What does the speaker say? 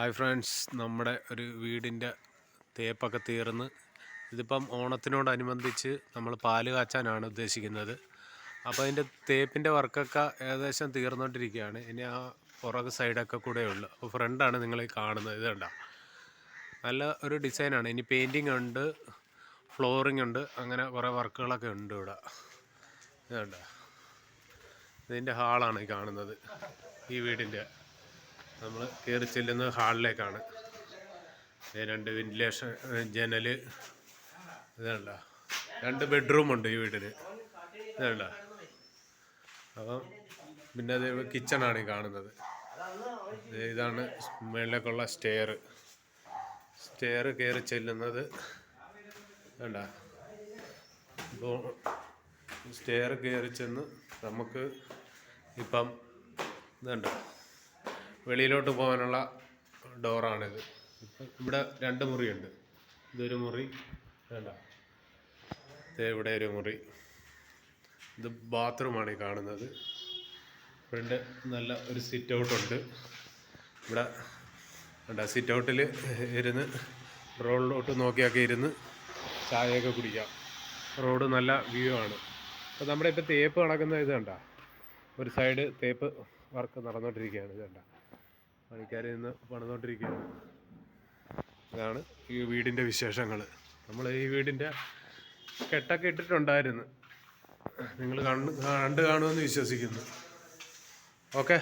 Hi friends. നമ്മുടെ ഒരു വീടിന്റെ തേപ്പൊക്കെ തീർന്ന് ഇതിപ്പം ഓണത്തിനോടനുബന്ധിച്ച് നമ്മൾ പാൽ കാച്ചാനാണ് ഉദ്ദേശിക്കുന്നത്. അപ്പോൾ അതിന്റെ തേപ്പിന്റെ വർക്കൊക്കെ ഏകദേശം തീർന്നുകൊണ്ടിരിക്കുകയാണ് ഇനി ആ പുറക് സൈഡൊക്കെ കൂടെ ഉള്ളു. അപ്പോൾ ഫ്രണ്ടാണ് നിങ്ങൾ കാണുന്നത്. ഇത് കണ്ട. നല്ല ഒരു ഡിസൈനാണ്. ഇനി പെയിന്റിങ് ഉണ്ട് ഫ്ലോറിംഗ് ഉണ്ട് അങ്ങനെ കുറേ വർക്കുകളൊക്കെ ഉണ്ട് ഇവിടെ. ഇത് കണ്ട. ഇതിന്റെ ഹാളാണ് ഈ കാണുന്നത് ഈ വീടിന്റെ. നമ്മൾ കയറി ചെല്ലുന്നത് ഹാളിലേക്കാണ്. രണ്ട് വെന്റിലേഷൻ ജനൽ ഇതല്ല രണ്ട് ബെഡ്റൂമുണ്ട് ഈ വീടിന് ഇതല്ല അപ്പം പിന്നെ അത് കിച്ചണാണ് ഈ കാണുന്നത്. ഇതാണ് മുകളിലേക്കുള്ള സ്റ്റെയർ സ്റ്റെയർ കയറി ചെല്ലുന്നത്. വേണ്ട ഇപ്പോൾ സ്റ്റെയർ കയറി ചെന്ന് നമുക്ക് ഇപ്പം ഇതുണ്ട് വെളിയിലോട്ട് പോകാനുള്ള ഡോറാണിത്. ഇവിടെ രണ്ട് മുറിയുണ്ട്. ഇതൊരു മുറി വേണ്ട. ഇവിടെ ഒരു മുറി. ഇത് ബാത്റൂമാണ് ഈ കാണുന്നത്. ഫ്രണ്ട് നല്ല ഒരു സിറ്റ് ഔട്ട് ഉണ്ട്. ഇവിടെ വേണ്ട സിറ്റ് ഔട്ടിൽ ഇരുന്ന് റോഡിലോട്ട് നോക്കിയൊക്കെ ഇരുന്ന് ചായയൊക്കെ കുടിക്കാം. റോഡ് നല്ല വ്യൂ ആണ്. അപ്പോൾ നമ്മുടെ ഇപ്പോൾ തേപ്പ് നടക്കുന്ന ഇത് കണ്ട? ഒരു സൈഡ് തേപ്പ് വർക്ക് നടന്നുകൊണ്ടിരിക്കുകയാണ് ഇത് കണ്ട? പണിക്കാർ നിന്ന് പണിതുകൊണ്ടിരിക്കുകയാണ് ഇതാണ് ഈ വീടിന്റെ വിശേഷങ്ങൾ നമ്മൾ ഈ വീടിന്റെ കെട്ടൊക്കെ ഇട്ടിട്ടുണ്ടായിരുന്നു. നിങ്ങൾ കണ്ട് കണ്ട് കാണുമെന്ന് വിശ്വസിക്കുന്നു. ഓക്കെ.